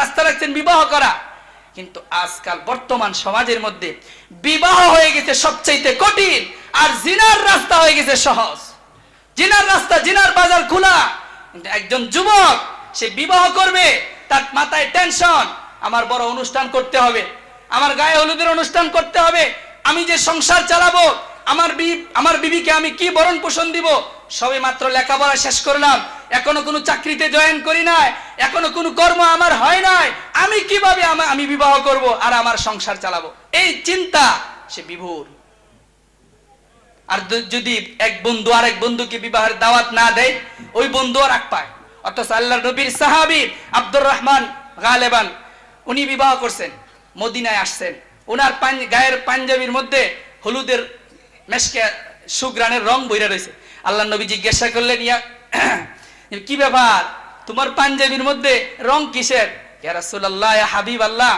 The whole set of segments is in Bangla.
রাস্তা রাখছেন বিবাহ করা। কিন্তু আজকাল বর্তমান সমাজের মধ্যে বিবাহ হয়ে গেছে সবচাইতে কঠিন আর জিনার রাস্তা হয়ে গেছে সহজ। জিনার রাস্তা, জিনার বাজার খোলা। কিন্তু একজন যুবক, সে বিবাহ করবে, তার মাথায় টেনশন আমার বড় অনুষ্ঠান করতে হবে, আমার গায়ে হলুদের অনুষ্ঠান করতে হবে, আমি যে সংসার চালাবো, আমার আমার বিবিকে আমি কি বরণ পোষণ দিব, সবে মাত্র লেখাপড়া শেষ করলাম এখনও কোনো চাকরিতে জয়েন করি নাই, এখনও কোনো কর্ম আমার হয় নাই, আমি কীভাবে আমি বিবাহ করব আর আমার সংসার চালাবো? এই চিন্তা, সে বিভোর। আর যদি এক বন্ধু আর এক বন্ধুকে বিবাহের দাওয়াত না দেয়, ওই বন্ধু আর রাগ পায়। অথচ আল্লাহ নবীর সাহাবি আব্দুর রহমান গালেবান, উনি বিবাহ করছেন, মদিনায় আসছেন। ওনার গায়ের পাঞ্জাবির মধ্যে হলুদের মেশকে সুগ্রানের রং বইরা রয়েছে। আল্লাহ নবী জিজ্ঞাসা করলেন, ইয়া কি ব্যাপার? তোমার পাঞ্জাবির মধ্যে রং কিসের? হাবিব আল্লাহ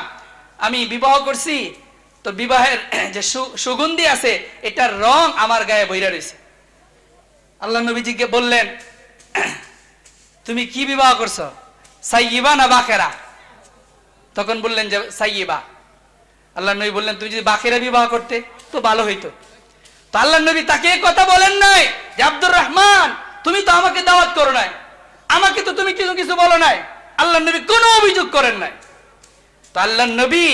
আমি বিবাহ করছি, তো বিবাহের যে সুগন্ধি আছে, এটার রং আমার গায়ে বইরা রয়েছে। আল্লাহ নবীজিকে বললেন, তুমি কি বিবাহ করছ? সাইয়িবা না বাকেরা তখন বললেন যে সাইয়িবা আল্লাহ নবী বললেন, তুমি যদি বাকেরা বিবাহ করতে, তো ভালো হইতো। তো আল্লাহ নবী তাকে কথা বলেন নাই যে, আব্দুর রহমান, তুমি তো আমাকে দাওয়াত করো নাই। আমাকে তো তুমি কিছু কিছু বলো নাই। আল্লাহ নবী কোনো অভিযোগ করেন নাই। আল্লাহ নবী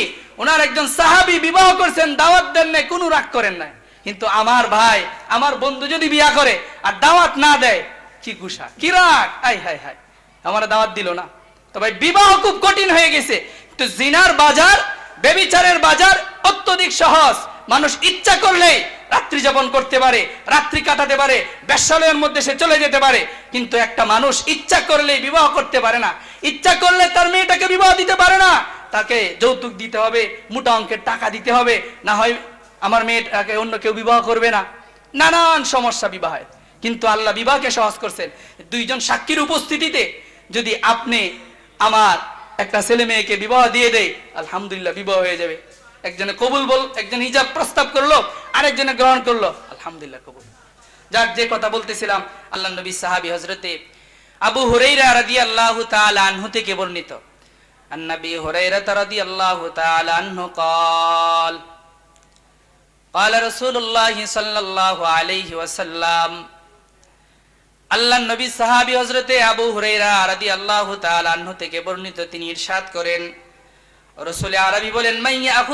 ওনার একজন সাহাবি বিবাহ করছেন, দাওয়াত দেন নাই, কোনো রাগ করেন নাই। কিন্তু আমার ভাই, আমার বন্ধু যদি বিয়া করে আর দাওয়াত না দেয়, কি গুসা কি রাগ। আই হাই হাই আমার দাওয়াত দিল না। তো ভাই, বিবাহ খুব কঠিন হয়ে গেছে। তো জিনার বাজার, বেবিচারের বাজার অত্যধিক সহজ। মানুষ ইচ্ছা করলেই রাত্রি যাপন করতে পারে, রাত্রি কাটাতে পারে, বেশ্যালয়ের মধ্যে সে চলে যেতে পারে, কিন্তু একটা মানুষ ইচ্ছা করলেই বিবাহ করতে পারে না। ইচ্ছা করলে তার মেয়েটাকে বিবাহ দিতে পারে না। তাকে যৌতুক দিতে হবে, মোটা অঙ্কের টাকা দিতে হবে, না হয় আমার মেয়েটাকে অন্য কেউ বিবাহ করবে না। নানান সমস্যা বিবাহে। কিন্তু আল্লাহ বিবাহকে সহজ করছেন। দুইজন সাক্ষীর উপস্থিতিতে যদি আপনি আমার একটা ছেলে মেয়েকে বিবাহ দিয়ে দেয় আলহামদুলিল্লাহ বিবাহ হয়ে যাবে। একজনে কবুল বল একজন হিজাব প্রস্তাব করলো আরেকজনে গ্রহণ করলো আলহামদুলিল্লাহ কবুল যার যে কথা বলতেছিলাম আল্লাহ নবী সাহাবী হজরতে আবু হুরাইরা রাদিয়াল্লাহু তাআলা আনহু থেকে বর্ণিত النبي هريرة رضي الله تعالى عنه قال قال رسول الله صلى الله عليه وسلم আল্লাহ নবী সাহাবী হজরতে আবু হুরাইরা রাদিয়াল্লাহু তাআলা আনহু থেকে বর্ণিত তিনি ইরশাদ করেন রসুল আরবি বলেন মাইয়া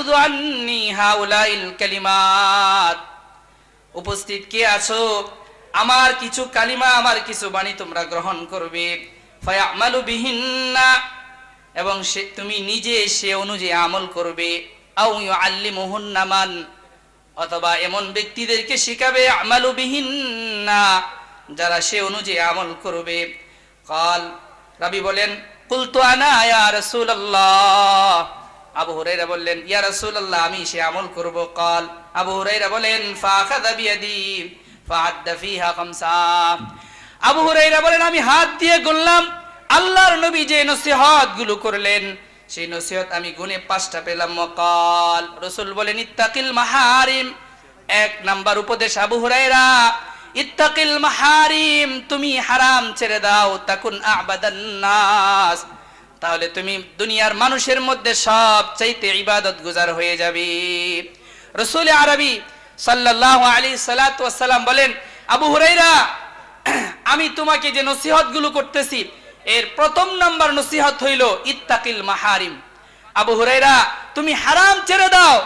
উপস্থিত কে আছো? আমার কিছু কালিমা, আমার কিছু বাণী তোমরা গ্রহণ করবে। এবং সে, তুমি নিজে সে অনুযায়ী আমল করবে। মান। অথবা এমন ব্যক্তিদেরকে শিখাবে, আমালু যারা সে অনুযায়ী আমল করবে। কাল রাবি বলেন কুলতু আনা, ইয়া রাসূলুল্লাহ। আবু হুরাইরা বললেন, ইয়া রাসূলুল্লাহ, আমি সে আমল করব। কাল আবু হুরাইরা বলেন, ফাখাযা বিয়াদি ফাআদ্দা ফিহা খামসা। আবু হুরাইরা বলেন, আমি হাত দিয়ে গুনলাম, আল্লাহর নবী যে নসিহতগুলো করলেন, সেই নসিহত আমি গুনে পাঁচটা পেলাম। মকাল রসুল বলেন, ইত্তাকিল মাহারিম। এক নাম্বার উপদেশ আবু হুরাইরা ইত্তাকিল মাহারিম, তুমি হারাম ছেড়ে দাও, তাকুন তাহলে তুমি দুনিয়ার মানুষের মধ্যে সব চাইতে ইবাদত গুজার হয়ে যাবে। রসুল আরবি সাল্লাল্লাহু আলাইহি সাল্লাতু ওয়াসসালাম বলেন, আবু হুরাইরা আমি তোমাকে যে নসিহতগুলো করতেছি, এর প্রথম নাম্বার নসিহত হইল ইত্তাকিল মাহারিম। আবু হুরাইরা তুমি হারাম ছেড়ে দাও,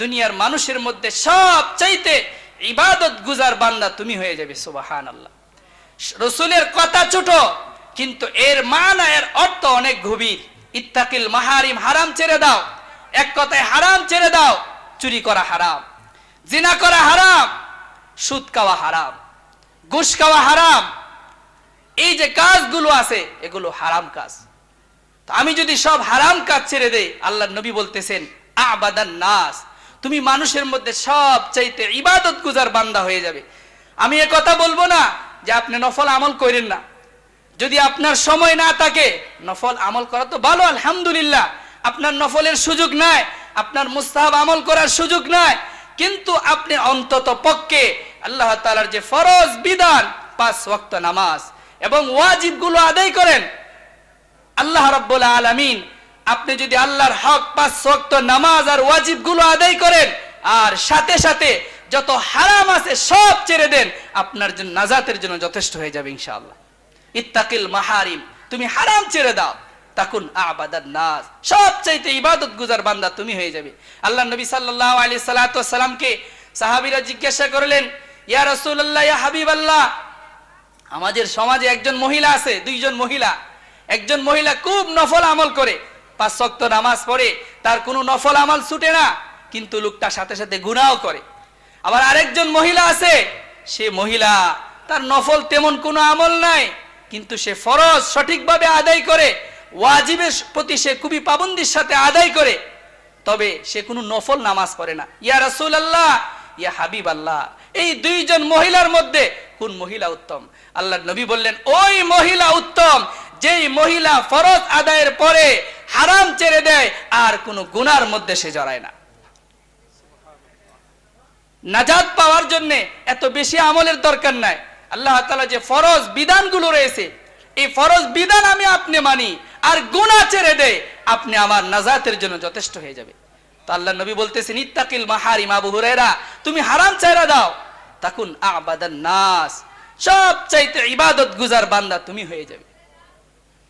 দুনিয়ার মানুষের মধ্যে সব চাইতে ইবাদত গুজার বান্দা তুমি হয়ে যাবে সুবাহান আল্লাহ রসুলের কথা ছোট, কিন্তু এর মান, এর অর্থ অনেক গভীর। ইত্তাকিল মাহারিম, হারাম ছেড়ে দাও। এক কথায় হারাম ছেড়ে দাও, চুরি করা হারাম। জিনা করা হারাম, সুদ খাওয়া হারাম। ঘুষ খাওয়া হারাম। এই যে কাজগুলো আছে, এগুলো হারাম কাজ। আমি যদি সব হারাম কাজ ছেড়ে দেই আল্লাহ নবী বলতেছেন, আবাদান নাস। তুমি মানুষের মধ্যে সব চাইতে ইবাদত গুজার বান্দা হয়ে যাবে। আমি এ কথা বলব না যে আপনি নফল আমল করেন না। যদি আপনার সময় না থাকে, নফল আমল করা তো ভালো, আলহামদুলিল্লাহ। আপনার নফলের সুযোগ নাই, আপনার মুস্তাহাব আমল করার সুযোগ নাই, কিন্তু আপনি অন্তত পক্ষে আল্লাহ তালার যে ফরজ বিধান, পাঁচ ওয়াক্ত নামাজ এবং ওয়াজিবগুলো আদায় করেন, আল্লাহ রাব্বুল আলামিন আপনি যদি আল্লাহর হক, পাঁচ শক্ত নামাজ আর ওয়াজিবগুলো আদায় করেন, আর সাথে সাথে যত হারাম আছে সব ছেড়ে দেন, আপনার জন্য নাজাতের জন্য যথেষ্ট হয়ে যাবে ইনশাআল্লাহ। ইত্তাকিল মাহারিম, তুমি হারাম ছেড়ে দাও। তাকুন আবাদার নাজ সবচাইতে ইবাদত গুজার বান্দা তুমি হয়ে যাবে। আল্লাহ নবী আলাইহি সাল্লাতু সাল্লামকে সাহাবীরা জিজ্ঞাসা করলেন, ইয়া রাসূলুল্লাহ, ইয়া হাবিবাল্লাহ, আমাদের সমাজে একজন মহিলা আছে, দুইজন মহিলা। একজন মহিলা খুব নফল আমল করে পাঁচ শক্ত নামাজ পড়ে, তার কোনো নফল আমল ছুটে না, কিন্তু লোকটা সাথে সাথে গুনাও করে। আবার আরেকজন মহিলা আছে, সে মহিলা, তার নফল তেমন কোনো আমল নাই, কিন্তু সে ফরজ সঠিকভাবে আদায় করে, ওয়াজিবের প্রতি সে খুবই পাবন্দির সাথে আদায় করে, তবে সে কোনো নফল নামাজ পড়ে না। ইয়া রাসূল আল্লাহ ইয়া হাবিব আল্লাহ এই দুইজন মহিলার মধ্যে কোন মহিলা উত্তম? আল্লাহ নবী বললেন, ওই মহিলা উত্তম, যেই মহিলা ফরজ আদায়ের পরে হারাম ছেড়ে দেয়, আর কোনো গুনার মধ্যে সে জড়ায় না। নাজাত পাওয়ার জন্য এত বেশি আমলের দরকার নাই। আল্লাহ তাআলা যে ফরজ বিধানগুলো রয়েছে, এই ফরজ বিধান আমি আপনি মানি, আর গুনাহ ছেড়ে দেয় আপনি আমার নাজাতের জন্য যথেষ্ট হয়ে যাবে। তো আল্লাহ নবী বলতেছেন, ইত্তাকিল মাহারিম আবু হুরায়রা, তুমি হারাম চাইরা দাও। তাকুন আবাদান নাস সব চাইতে ইবাদত গুজার বান্দা তুমি হয়ে যাবে।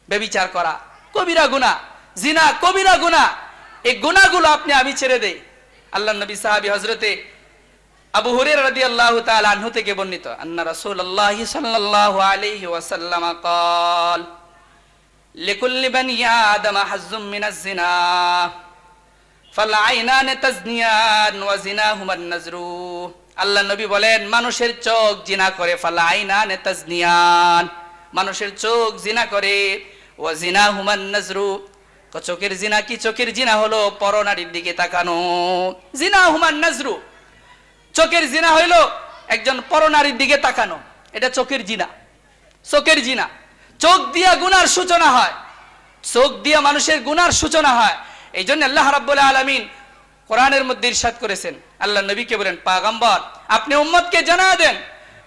বেবিচার করা, কবিরা গুনা জিনা, কবিরা গুনা এই গুনাগুলো আপনি, আমি ছেড়ে দেই। আল্লাহ নবী, সাহাবি হজরতে আবু হুরের রাদি আল্লাহ আনহু থেকে বর্ণিত, আন্না রাসুল আল্লাহ সাল্লাহ আলহি ওয়াসাল্লাম কল লিকুল্লি বানি আদম হাজ্জুম মিনাজ জিনা ফালাইনান তাজনিয়ান ওয়া জিনাহুমান নাজরু আল্লাহ নবী বলেন, মানুষের চোখ জিনা করে ফালাইনান তাজনিয়ান। মানুষের চোখ জিনা করে, ওয়া জিনাহুমান নাজরু চোখের জিনা কি চোখের জিনা হলো? পরনারীর দিকে তাকানো। জিনা হুমান নজরু। চোখের জিনা হইল একজন পরনারীর দিকে তাকানো। এটা চোখের জিনা। চোখের জিনা। চোখ দিয়া গুনার সূচনা হয়। চোখ দিয়া মানুষের গুনার সূচনা হয়। এই জন্য আল্লাহ রাব্বুল আলামিন কোরআনের মধ্যে ইরশাদ করেছেন। আল্লাহ নবীকে বলেন, পাগম্বর, আপনি উম্মতকে জানা দেন।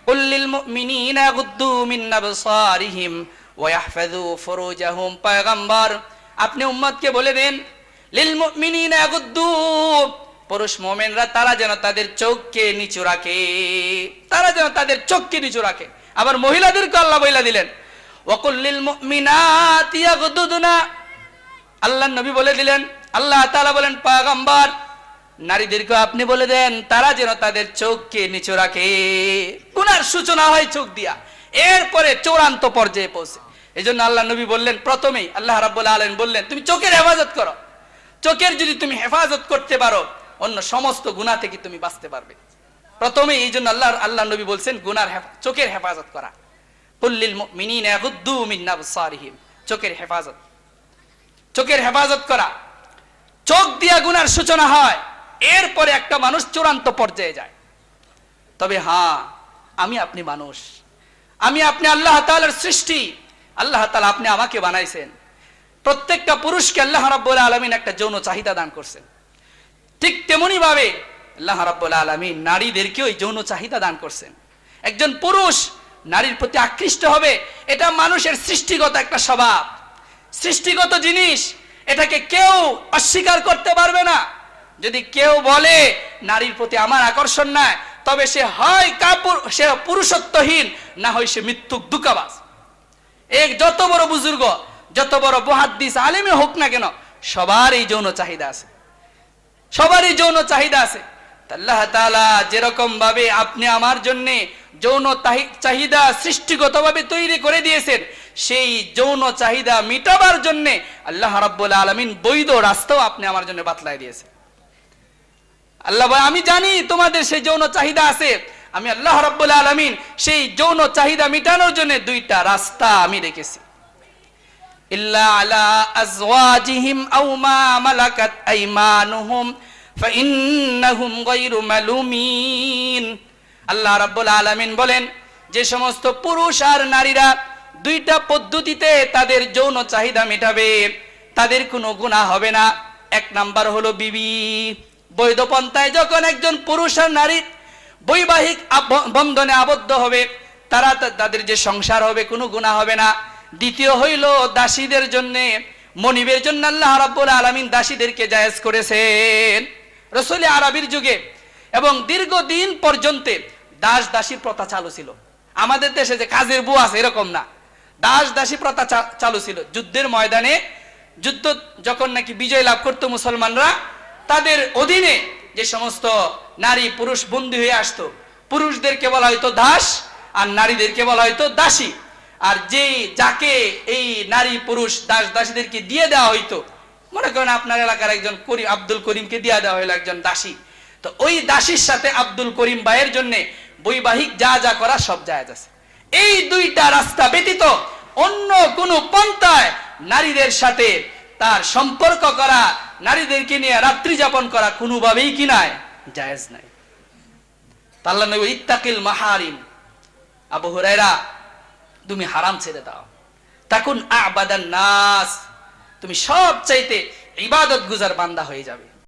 কুল্লিল মুমিনিনা ইয়াগুদ্দু মিন আবসারিহিম ওয়া ইয়াহফাযু ফুরুজাহুম। পাগম্বর আপনি উম্মতকে বলে দেন, লিল পুরুষ মোমেনরা, তারা যেন তাদের চোখকে নিচু রাখে, তারা যেন তাদের চোখকে নিচু রাখে। আবার মহিলাদেরকে আল্লাহ বইলা দিলেন ওয়াকুল্লিল মুমিনাতি আল্লাহ নবী বলে দিলেন, আল্লাহ তাআলা বলেন, পাগম্বর নারীদেরকে আপনি বলে দেন, তারা যেন তাদের চোখকে নিচু রাখে। গুনার সূচনা হয় চোখ দিয়া। এরপরে চূড়ান্ত পর্যায়ে পৌঁছে। এই জন্য আল্লাহ নবী বললেন, প্রথমেই আল্লাহ রাব্বুল আলামিন বললেন, তুমি চোখের হেফাজত করো। চোখের যদি তুমি হেফাজত করতে পারো, অন্য সমস্ত গুনাহ থেকে তুমি বাঁচতে পারবে। প্রথমে এই জন্য আল্লাহ আল্লাহ নবী বলছেন, গুনার চোখের হেফাজত করা। আবসারিহিম। চোখের হেফাজত। চোখের হেফাজত করা। চোখ দিয়া গুনার সূচনা হয়, এরপরে একটা মানুষ চূড়ান্ত পর্যায়ে যায়। তবে হ্যাঁ আমি আপনি মানুষ। আমি আপনি আল্লাহ তাআলার সৃষ্টি। আল্লাহ তালা আপনি আমাকে বানাইছেন। প্রত্যেকটা পুরুষকে আল্লাহ রাব্বুল আলামিন একটা যৌন চাহিদা দান করছেন। ঠিক তেমনি ভাবে আল্লাহ রাব্বুল আলামিন নারীদেরকেও এই যৌন চাহিদা দান করছেন। একজন পুরুষ নারীর প্রতি আকৃষ্ট হবে, এটা মানুষের সৃষ্টিগত একটা স্বভাব। সৃষ্টিগত জিনিস এটাকে কেউ অস্বীকার করতে পারবে না। যদি কেউ বলে নারীর প্রতি আমার আকর্ষণ নাই তবে সে হয় কাপুর, সে পুরুষত্বহীন, না হয় সে মৃত্যুক দুকাবাজ এক যত বড় বুজুর্গ, যত বড় বহাদ্দিস আলিমে হোক না কেন, সবার এই যৌন চাহিদা আছে। সবারই যৌন চাহিদা আছে। আল্লাহ তাআলা যেরকম ভাবে আপনি আমার জন্য যৌন চাহিদা সৃষ্টিগতভাবে তৈরি করে দিয়েছেন, সেই যৌন চাহিদা মিটাবার জন্য আল্লাহ রাব্বুল আলামিন বৈধ রাস্তাও আপনি আমার জন্য বাতলাই দিয়েছেন। আল্লাহ বলে, আমি জানি তোমাদের সেই যৌন চাহিদা আছে। আমি আল্লাহ রাব্বুল আলামিন সেই যৌন চাহিদা মিটানোর জন্য দুইটা রাস্তা আমি রেখেছি। ইল্লা আলা আজওয়াজিহিম আও মা মালাকাত আইমানুহুম ফাইন্নাহুম গায়রু মালুমিন। আল্লাহ রাব্বুল আলামিন বলেন যে সমস্ত পুরুষ আর নারীরা দুইটা পদ্ধতিতে তাদের যৌন চাহিদা মেটাবে তাদের কোনো গুনাহ হবে না। এক নাম্বার হলো বিবি। বৈধ পন্থায় যখন একজন পুরুষ আর নারী বৈবাহিক বন্ধনে আবদ্ধ হবে, তারা তাদের যে সংসার হবে কোনো গুণা হবে না। দ্বিতীয় হইল দাসীদের জন্য, মনিবের জন্য আল্লাহ রাব্বুল আলামিন দাসীদেরকে জায়েজ করেছেন। রসুল আরবির যুগে এবং দীর্ঘদিন পর্যন্ত দাস দাসীর প্রথা চালু ছিল। আমাদের দেশে যে কাজের বউ আছে এরকম না। দাস দাসী প্রথা চালু ছিল। যুদ্ধের ময়দানে, যুদ্ধ যখন নাকি বিজয় লাভ করতো মুসলমানরা তাদের অধীনে যে সমস্ত নারী পুরুষ বন্দী হয়ে আসতো, পুরুষদেরকে বলা হয়তো দাস আর নারীদেরকে বলা হয়তো দাসী। আর যে যাকে এই নারী পুরুষ দাস দাসীদেরকে দিয়ে দেওয়া হইতো, মনে করেন আপনার এলাকার একজন করিম আব্দুল করিমকে দিয়ে দেওয়া হইল একজন দাসী। তো ওই দাসীর সাথে আব্দুল করিম ভাইয়ের জন্য বৈবাহিক যা যা করা সব জায়গা আছে। এই দুইটা রাস্তা ব্যতীত অন্য কোনো পন্থায় নারীদের সাথে তার সম্পর্ক করা নারীদেরকে নিয়ে রাত্রি যাপন করা কোনোভাবেই কি নাই? জায়েজ নাই। তাল্লা নবী ইত্তাকিল মাহারিম। আবু হুরাইরা তুমি হারাম ছেড়ে দাও। তখন আবাদান নাস। তুমি সব চাইতে ইবাদত গুজার বান্দা হয়ে যাবে।